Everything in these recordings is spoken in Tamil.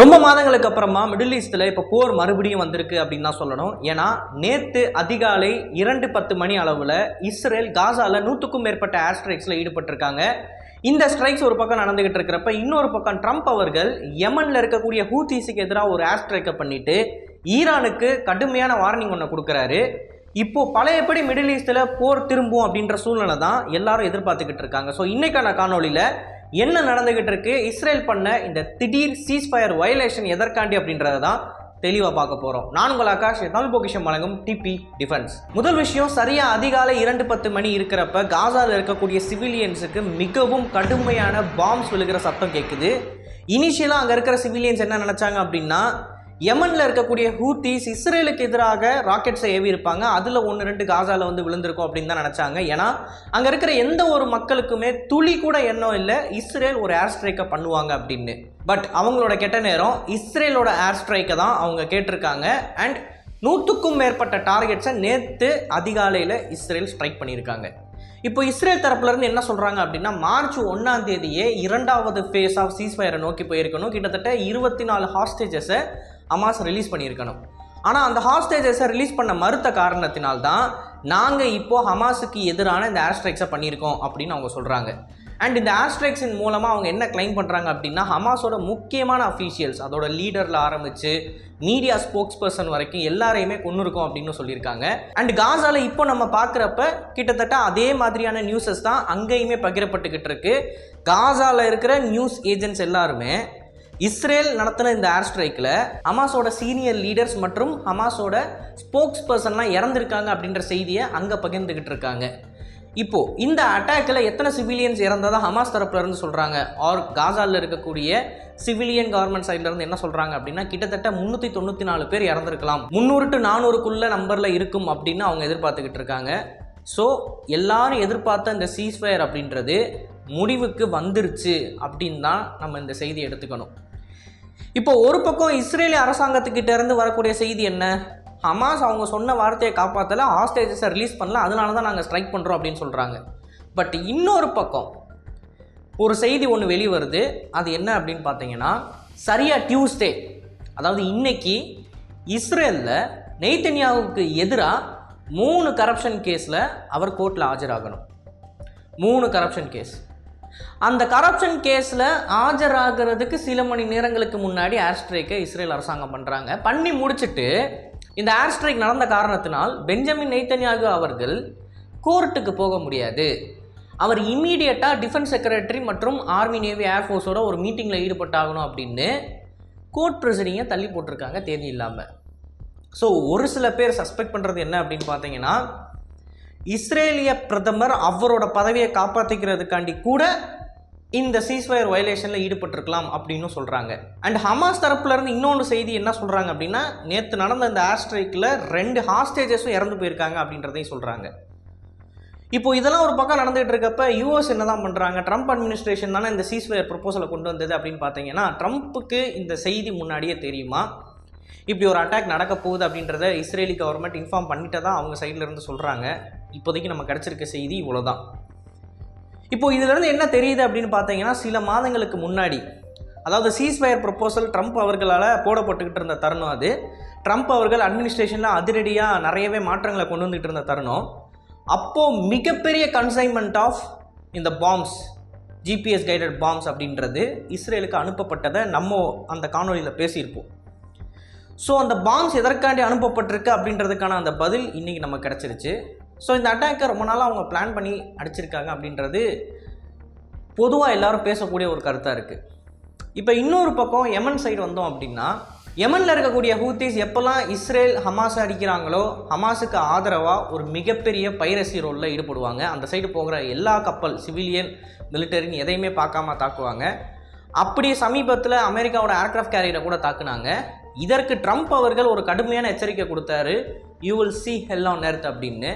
ரொம்ப மாதங்களுக்கு அப்புறமா மிடில் ஈஸ்டில் இப்போ போர் மறுபடியும் வந்திருக்கு அப்படின்னு தான் சொல்லணும். ஏன்னா நேற்று அதிகாலை இரண்டு பத்து மணி அளவில் இஸ்ரேல் காசாவில் நூற்றுக்கும் மேற்பட்ட ஏர் ஸ்ட்ரைக்ஸில் ஈடுபட்டிருக்காங்க. இந்த ஸ்ட்ரைக்ஸ் ஒரு பக்கம் நடந்துகிட்டு இருக்கிறப்ப இன்னொரு பக்கம் ட்ரம்ப் அவர்கள் யமனில் இருக்கக்கூடிய ஹூத்தீஸுக்கு எதிராக ஒரு ஏர் ஸ்ட்ரைக்கை பண்ணிட்டு ஈரானுக்கு கடுமையான வார்னிங் ஒன்று கொடுக்குறாரு. இப்போ பழையபடி மிடில் ஈஸ்டில் போர் திரும்பும் அப்படின்ற சூழ்நிலை தான் எல்லாரும் எதிர்பார்த்துக்கிட்டு இருக்காங்க. ஸோ இன்னைக்கான காணொளியில் என்ன நடந்துகிட்டு இருக்கு இஸ்ரேல் பண்ண இந்த திடீர் சீஸ்ஃபயர் வயலேஷன் எதற்காண்டி அப்படின்றத தான் தெளிவாக பார்க்க போகிறோம் நான் உங்கள் ஆகாஷ் தமிழ் பொக்கிஷம் வழங்கும் டிபி டிஃபென்ஸ். முதல் விஷயம் சரியாக அதிகாலை இரண்டு பத்து மணி இருக்கிறப்ப காசாவில் இருக்கக்கூடிய சிவிலியன்ஸுக்கு மிகவும் கடுமையான பாம்ஸ் விழுகிற சத்தம் கேட்குது இனிஷியலாக அங்கே இருக்கிற சிவிலியன்ஸ் என்ன நினச்சாங்க அப்படின்னா யமனில் இருக்கக்கூடிய ஹூத்திஸ் இஸ்ரேலுக்கு எதிராக ராக்கெட்ஸை ஏவி இருப்பாங்க அதில் ஒன்று ரெண்டு காசாவில் வந்து விழுந்திருக்கும் அப்படின்னு தான் நினச்சாங்க. ஏன்னா அங்கே இருக்கிற எந்த ஒரு மக்களுக்குமே துளி கூட எண்ணம் இல்லை. இஸ்ரேல் ஒரு ஏர் ஸ்ட்ரைக்கை பண்ணுவாங்க அப்படின்னு. பட் அவங்களோட கெட்ட நேரம் இஸ்ரேலோட ஏர் ஸ்ட்ரைக்கை தான் அவங்க கேட்டிருக்காங்க. அண்ட் நூற்றுக்கும் மேற்பட்ட டார்கெட்ஸை நேற்று அதிகாலையில் இஸ்ரேல் ஸ்ட்ரைக் பண்ணியிருக்காங்க. இப்போ இஸ்ரேல் தரப்புலேருந்து என்ன சொல்கிறாங்க அப்படின்னா மார்ச் ஒன்றாம் தேதியே இரண்டாவது ஃபேஸ் ஆஃப் சீஸ்ஃபயரை நோக்கி போயிருக்கணும். கிட்டத்தட்ட இருபத்தி நாலு ஹாஸ்டேஜஸை ஹமாஸ் ரிலீஸ் பண்ணியிருக்கணும். ஆனால் அந்த ஹாஸ்டேஜஸை ரிலீஸ் பண்ண மறுத்த காரணத்தினால்தான் நாங்கள் இப்போது ஹமாஸுக்கு எதிரான இந்த ஏர் ஸ்ட்ரைக்ஸை பண்ணியிருக்கோம் அப்படின்னு அவங்க சொல்கிறாங்க அண்ட் இந்த ஏர் ஸ்ட்ரைக்ஸின் மூலமாக அவங்க என்ன கிளைம் பண்ணுறாங்க அப்படின்னா ஹமாஸோட முக்கியமான அஃபீஷியல்ஸ் அதோட லீடரில் ஆரம்பித்து மீடியா ஸ்போக்ஸ் பர்சன் வரைக்கும் எல்லாரையுமே கொண்டுருக்கோம் அப்படின்னு சொல்லியிருக்காங்க. அண்ட் காசாவில் இப்போ நம்ம பார்க்குறப்ப கிட்டத்தட்ட அதே மாதிரியான நியூஸஸ் தான் அங்கேயுமே பகிரப்பட்டுக்கிட்டு இருக்கு. காசாவில் இருக்கிற நியூஸ் ஏஜென்ட்ஸ் எல்லாருமே இஸ்ரேல் நடத்தின இந்த ஏர் ஸ்ட்ரைக்கில் ஹமாஸோட சீனியர் லீடர்ஸ் மற்றும் ஹமாஸோட ஸ்போக்ஸ் பர்சன்லாம் இறந்துருக்காங்க அப்படின்ற செய்தியை அங்கே பகிர்ந்துக்கிட்டு இருக்காங்க. இப்போ இந்த அட்டாக்கில் எத்தனை சிவிலியன்ஸ் இறந்ததா ஹமாஸ் தரப்புல இருந்து சொல்கிறாங்க ஆர் காசாவில் இருக்கக்கூடிய சிவிலியன் கவர்மெண்ட் சைட்ல இருந்து என்ன சொல்கிறாங்க அப்படின்னா கிட்டத்தட்ட முந்நூற்றி தொண்ணூற்றி நாலு பேர் இறந்துருக்கலாம். முந்நூறு டு நானூறுக்குள்ள நம்பரில் இருக்கும் அப்படின்னு அவங்க எதிர்பார்த்துக்கிட்டு இருக்காங்க. ஸோ எல்லாரும் எதிர்பார்த்த இந்த சீஸ்ஃபயர் அப்படின்றது முடிவுக்கு வந்துருச்சு அப்படின்னு தான் நம்ம இந்த செய்தியை எடுத்துக்கணும். இப்போ ஒரு பக்கம் இஸ்ரேலிய அரசாங்கத்துக்கிட்ட இருந்து வரக்கூடிய செய்தி என்ன? ஹமாஸ் அவங்க சொன்ன வார்த்தையை காப்பாற்றல ஹாஸ்டேஜஸை ரிலீஸ் பண்ணல அதனால தான் நாங்கள் ஸ்ட்ரைக் பண்ணுறோம் அப்படின்னு சொல்கிறாங்க பட் இன்னொரு பக்கம் ஒரு செய்தி ஒன்று வெளி வருது அது என்ன அப்படின்னு பார்த்தீங்கன்னா சரியாக டியூஸ்டே அதாவது இன்னைக்கு இஸ்ரேலில் நெய்தன்யாவுக்கு எதிராக மூணு கரப்ஷன் கேஸில் அவர் கோர்ட்டில் ஆஜராகணும். மூணு கரப்ஷன் கேஸ் அந்த கரப்ஷன் கேஸில் ஆஜராகிறதுக்கு சில மணி நேரங்களுக்கு முன்னாடி ஏர் ஸ்ட்ரைக்கை இஸ்ரேல் அரசாங்கம் பண்ணுறாங்க பண்ணி முடிச்சுட்டு இந்த ஏர் ஸ்ட்ரைக் நடந்த காரணத்தினால் பெஞ்சமின் நெய்தன்யாகு அவர்கள் கோர்ட்டுக்கு போக முடியாது. அவர் இம்மீடியட்டாக டிஃபென்ஸ் செக்ரட்டரி மற்றும் ஆர்மி நேவி ஏர்ஃபோர்ஸோட ஒரு மீட்டிங்கில் ஈடுபட்டாகணும் அப்படின்னு கோர்ட் ப்ரெசிடிங்கை தள்ளி போட்டிருக்காங்க தேதி இல்லாமல் ஸோ ஒரு சில பேர் சஸ்பெக்ட் பண்ணுறது என்ன அப்படின்னு பார்த்தீங்கன்னா இஸ்ரேலிய பிரதமர் அவரோட பதவியை காப்பாற்றிக்கிறதுக்காண்டி கூட இந்த சீஸ்வயர் வயலேஷனில் ஈடுபட்டிருக்கலாம் அப்படின்னு சொல்கிறாங்க அண்ட் ஹமாஸ் தரப்புலேருந்து இன்னொன்று செய்தி என்ன சொல்கிறாங்க அப்படின்னா நேற்று நடந்த இந்த ஏர் ஸ்ட்ரைக்கில் ரெண்டு ஹாஸ்டேஜஸும் இறந்து போயிருக்காங்க அப்படின்றதையும் சொல்கிறாங்க இப்போ இதெல்லாம் ஒரு பக்கம் நடந்துகிட்டு இருக்கப்ப யூஎஸ் என்ன தான் பண்ணுறாங்க ட்ரம்ப் அட்மினிஸ்ட்ரேஷன் தானே இந்த சீஸ்வயர் ப்ரொப்போசலை கொண்டு வந்தது அப்படின்னு பார்த்தீங்கன்னா ட்ரம்ப்புக்கு இந்த செய்தி முன்னாடியே தெரியுமா? இப்படி ஒரு அட்டாக் நடக்க போகுது அப்படின்றத இஸ்ரேலி கவர்மெண்ட் இன்ஃபார்ம் பண்ணிட்டு தான் அவங்க சைடில் இருந்து சொல்கிறாங்க இப்போதைக்கு நம்ம கிடச்சிருக்க செய்தி இவ்வளோதான் இப்போ இதிலிருந்து என்ன தெரியுது அப்படின்னு பார்த்தீங்கன்னா சில மாதங்களுக்கு முன்னாடி அதாவது சீஸ்ஃபயர் ப்ரப்போசல் ட்ரம்ப் அவர்களால் போடப்பட்டுக்கிட்டு இருந்த தருணம் அது. ட்ரம்ப் அவர்கள் அட்மினிஸ்ட்ரேஷனில் அதிரடியாக நிறையவே மாற்றங்களை கொண்டு வந்துகிட்டு இருந்த தருணம். அப்போது மிகப்பெரிய கன்சைன்மெண்ட் ஆஃப் இந்த பாம்ஸ் ஜிபிஎஸ் கைடட் பாம்ஸ் அப்படின்றது இஸ்ரேலுக்கு அனுப்பப்பட்டதை நம்ம அந்த காணொலியில் பேசியிருப்போம். ஸோ அந்த பாம்ஸ் எதற்காண்டி அனுப்பப்பட்டிருக்கு அப்படின்றதுக்கான அந்த பதில் இன்றைக்கி நம்ம கிடச்சிருச்சு. ஸோ இந்த அட்டாக்கை ரொம்ப நாளாக அவங்க பிளான் பண்ணி அடிச்சிருக்காங்க அப்படின்றது பொதுவாக எல்லாரும் பேசக்கூடிய ஒரு கருத்தாக இருக்குது இப்போ இன்னொரு பக்கம் எமன் சைடு வந்தோம் அப்படின்னா யமனில் இருக்கக்கூடிய ஹூத்திஸ் எப்போல்லாம் இஸ்ரேல் ஹமாஸ் அடிக்கிறாங்களோ ஹமாஸுக்கு ஆதரவாக ஒரு மிகப்பெரிய பைரசி ரோலில் ஈடுபடுவாங்க. அந்த சைடு போகிற எல்லா கப்பல் சிவிலியன் மிலிட்டரின்னு எதையுமே பார்க்காம தாக்குவாங்க. அப்படி சமீபத்தில் அமெரிக்காவோட ஏர்க்ராஃப்ட் கேரியரை கூட தாக்குனாங்க. இதற்கு ட்ரம்ப் அவர்கள் ஒரு கடுமையான எச்சரிக்கை கொடுத்தாரு. You will see hell on earth அப்படின்னு.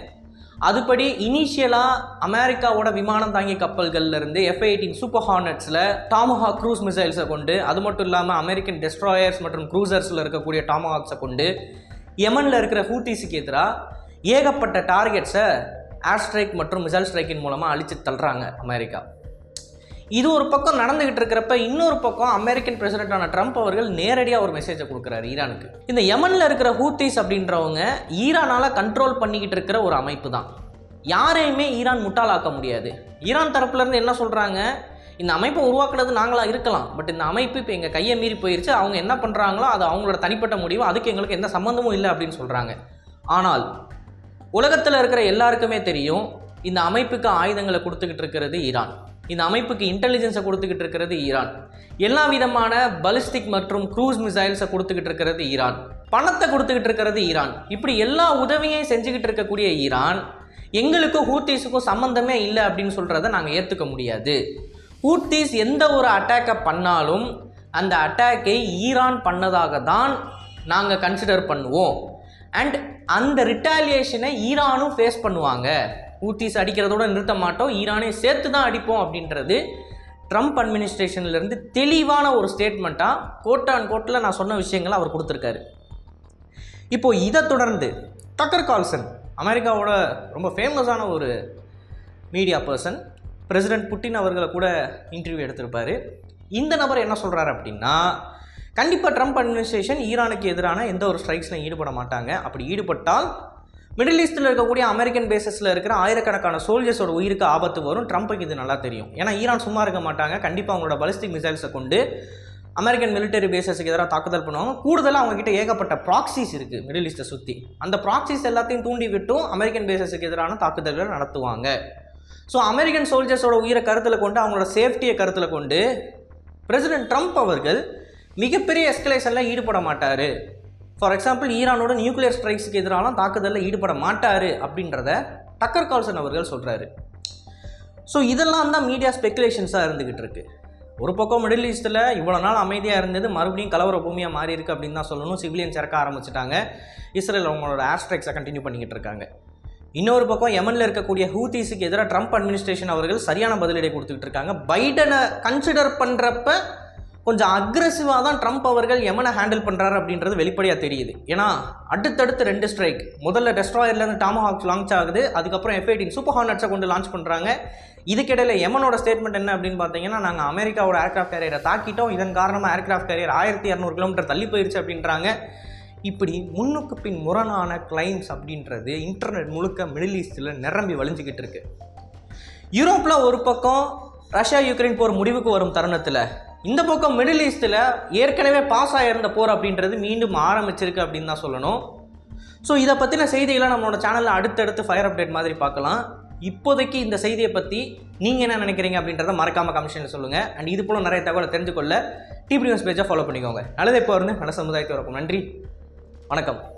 அதுபடி இனிஷியலாக அமெரிக்காவோட விமானம் தாங்கிய கப்பல்கள்ல இருந்து எயிட்டீன் சூப்பர் ஹார்னட்ஸில் டாமஹா க்ரூஸ் மிசைல்ஸை கொண்டு அது மட்டும் இல்லாமல் அமெரிக்கன் டெஸ்ட்ராயர்ஸ் மற்றும் க்ரூசர்ஸில் இருக்கக்கூடிய டாமஹாக்ஸை கொண்டு யமனில் இருக்கிற ஹூட்டிஸுக்கு எதிராக ஏகப்பட்ட டார்கெட்ஸை ஏர் ஸ்ட்ரைக் மற்றும் மிசைல் ஸ்ட்ரைக்கின் மூலமாக அழிச்சு தள்ளுறாங்க அமெரிக்கா. இது ஒரு பக்கம் நடந்துகிட்டு இருக்கிறப்ப இன்னொரு பக்கம் அமெரிக்கன் பிரசிடென்டான ட்ரம்ப் அவர்கள் நேரடியாக ஒரு மெசேஜை கொடுக்குறாரு ஈரானுக்கு. இந்த யமனில் இருக்கிற ஹூத்திஸ் அப்படின்றவங்க ஈரானால் கண்ட்ரோல் பண்ணிக்கிட்டு இருக்கிற ஒரு அமைப்பு தான். யாரையுமே ஈரான் முட்டாளாக்க முடியாது. ஈரான் தரப்புலேருந்து என்ன சொல்கிறாங்க இந்த அமைப்பை உருவாக்குனது நாங்களாக இருக்கலாம். பட் இந்த அமைப்பு இப்போ எங்கள் கையை மீறி போயிருச்சு. அவங்க என்ன பண்ணுறாங்களோ அது அவங்களோட தனிப்பட்ட முடிவு. அதுக்கு எங்களுக்கு எந்த சம்மந்தமும் இல்லை அப்படின்னு சொல்கிறாங்க ஆனால் உலகத்தில் இருக்கிற எல்லாருக்குமே தெரியும் இந்த அமைப்புக்கு ஆயுதங்களை கொடுத்துக்கிட்டு இருக்கிறது ஈரான். இந்த அமைப்புக்கு இன்டெலிஜென்ஸை கொடுத்துக்கிட்டு இருக்கிறது ஈரான். எல்லா விதமான பலிஸ்டிக் மற்றும் க்ரூஸ் மிசைல்ஸை கொடுத்துக்கிட்டு இருக்கிறது ஈரான். பணத்தை கொடுத்துக்கிட்டு இருக்கிறது ஈரான். இப்படி எல்லா உதவியும் செஞ்சுக்கிட்டு இருக்கக்கூடிய ஈரான் எங்களுக்கும் ஹூத்தீஸுக்கும் சம்மந்தமே இல்லை அப்படின்னு சொல்கிறத நாங்கள் ஏற்றுக்க முடியாது. ஹூத்தீஸ் எந்த ஒரு அட்டாக்கை பண்ணாலும் அந்த அட்டாக்கை ஈரான் பண்ணதாக தான் நாங்கள் கன்சிடர் பண்ணுவோம். அண்ட் அந்த ரிட்டாலியேஷனை ஈரானும் ஃபேஸ் பண்ணுவாங்க. ஊத்திஸ் அடிக்கிறதோட நிறுத்த மாட்டோம் ஈரானே சேர்த்து தான் அடிப்போம் அப்படின்றது ட்ரம்ப் அட்மினிஸ்ட்ரேஷன்லேருந்து தெளிவான ஒரு ஸ்டேட்மெண்ட்டாக கோட் அண்ட் கோட்டில் நான் சொன்ன விஷயங்களை அவர் கொடுத்துருக்காரு. இப்போ இதை தொடர்ந்து டக்கர் கால்சன் அமெரிக்காவோட ரொம்ப ஃபேமஸான ஒரு மீடியா பர்சன் பிரசிடென்ட் புட்டின் அவர்களை கூட இன்டர்வியூ எடுத்திருப்பார். இந்த நபர் என்ன சொல்கிறாரு அப்படின்னா கண்டிப்பாக ட்ரம்ப் அட்மினிஸ்ட்ரேஷன் ஈரானுக்கு எதிரான எந்த ஒரு ஸ்ட்ரைக்ஸில் ஈடுபட மாட்டாங்க. அப்படி ஈடுபட்டால் மிடில் ஈஸ்ட்டில் இருக்கக்கூடிய அமெரிக்கன் பேசஸில் இருக்கிற ஆயிரக்கணக்கான சோல்ஜர்ஸோட உயிருக்கு ஆபத்து வரும். ட்ரம்ப்புக்கு இது நல்லா தெரியும். ஏன்னா ஈரான் சும்மா இருக்க மாட்டாங்க. கண்டிப்பாக அவங்களோட பலிஸ்டிக் மிசைல்ஸை கொண்டு அமெரிக்கன் மிலிட்டரி பேசஸுக்கு எதிராக தாக்குதல் பண்ணுவாங்க. கூடுதலாக அவங்ககிட்ட ஏகப்பட்ட ப்ராக்சிஸ் இருக்குது மிடில் ஈஸ்ட்டை சுற்றி அந்த ப்ராக்சிஸ் எல்லாத்தையும் தூண்டி விட்டும் அமெரிக்கன் பேசஸுக்கு எதிரான தாக்குதல்களை நடத்துவாங்க. ஸோ அமெரிக்கன் சோல்ஜர்ஸோட உயிரை கருத்தில் கொண்டு அவங்களோட சேஃப்டியை கருத்தில் கொண்டு பிரசிடென்ட் ட்ரம்ப் அவர்கள் மிகப்பெரிய எஸ்கலேஷனில் ஈடுபட மாட்டார். ஃபார் எக்ஸாம்பிள் ஈரானோட நியூக்ளியர் ஸ்ட்ரைக்ஸுக்கு எதிரான தாக்குதலில் ஈடுபட மாட்டார் அப்படின்றத டக்கர் கால்சன் அவர்கள் சொல்கிறாரு ஸோ இதெல்லாம் தான் மீடியா ஸ்பெகுலேஷன்ஸாக இருந்துக்கிட்டு இருக்கு. ஒரு பக்கம் மிடில் ஈஸ்ட்டில் இவ்வளோ நாள் அமைதியாக இருந்தது மறுபடியும் கலவர பூமியாக மாறி இருக்குது அப்படின்னு தான் சொல்லணும். சிவிலியன்ஸ் இறக்க ஆரம்பிச்சிட்டாங்க. இஸ்ரேல் அவங்களோட ஏர் ஸ்ட்ரைக்ஸை கண்டினியூ பண்ணிக்கிட்டு இருக்காங்க. இன்னொரு பக்கம் எமனில் இருக்கக்கூடிய ஹூத்தீஸுக்கு எதிராக ட்ரம்ப் அட்மினிஸ்ட்ரேஷன் அவர்கள் சரியான பதிலடி கொடுத்துக்கிட்டு இருக்காங்க. பைடனை கன்சிடர் பண்ணுறப்ப கொஞ்சம் அக்ரெசிவாக தான் ட்ரம்ப் அவர்கள் எமனை ஹேண்டில் பண்ணுறாரு அப்படின்றது வெளிப்படையாக தெரியுது. ஏன்னா அடுத்தடுத்து ரெண்டு ஸ்ட்ரைக் முதல்ல டெஸ்ட்ராயர்லேருந்து டாமஹாக்ஸ் லான்ச் ஆகுது. அதுக்கப்புறம் எஃப்ஐடின் சூப்பர் ஹார்னட்ஸை கொண்டு லான்ச் பண்ணுறாங்க இதுக்கிடையில் எமனோட ஸ்டேட்மெண்ட் என்ன அப்படின்னு பார்த்தீங்கன்னா நாங்கள் அமெரிக்காவோட ஏர்க்ராஃப்ட் கேரியரை தாக்கிட்டோம். இதன் காரணமாக ஏர்க்ராஃப்ட் கேரியர் ஆயிரத்தி இரநூறு கிலோமீட்டர் தள்ளி போயிருச்சு அப்படின்றாங்க. இப்படி முன்னுக்கு பின் முரணான கிளைம்ஸ் அப்படின்றது இன்டர்நெட் முழுக்க மிடில் ஈஸ்டில் நிரம்பி வழிஞ்சிக்கிட்டு இருக்கு. யூரோப்பில் ஒரு பக்கம் ரஷ்யா யுக்ரைன் போர் முடிவுக்கு வரும் தருணத்தில் இந்த பக்கம் மிடில் ஈஸ்ட்டில் ஏற்கனவே பாஸ் ஆகியிருந்த போர் அப்படின்றது மீண்டும் ஆரம்பிச்சிருக்கு அப்படின்னு தான் சொல்லணும். ஸோ இதை பற்றின செய்திகளை நம்மளோட சேனலில் அடுத்தடுத்து ஃபயர் அப்டேட் மாதிரி பார்க்கலாம். இப்போதைக்கு இந்த செய்தியை பற்றி நீங்கள் என்ன நினைக்கிறீங்க அப்படின்றத மறக்காமல் கமிஷனில் சொல்லுங்கள் அண்ட் இது போல நிறைய தகவலை தெரிஞ்சுக்கொள்ள டிபி நியூஸ் பேஜை ஃபாலோ பண்ணிக்கோங்க. நல்லது இப்போ இருந்து நல்ல சமுதாயத்தை இருக்கும். நன்றி. வணக்கம்.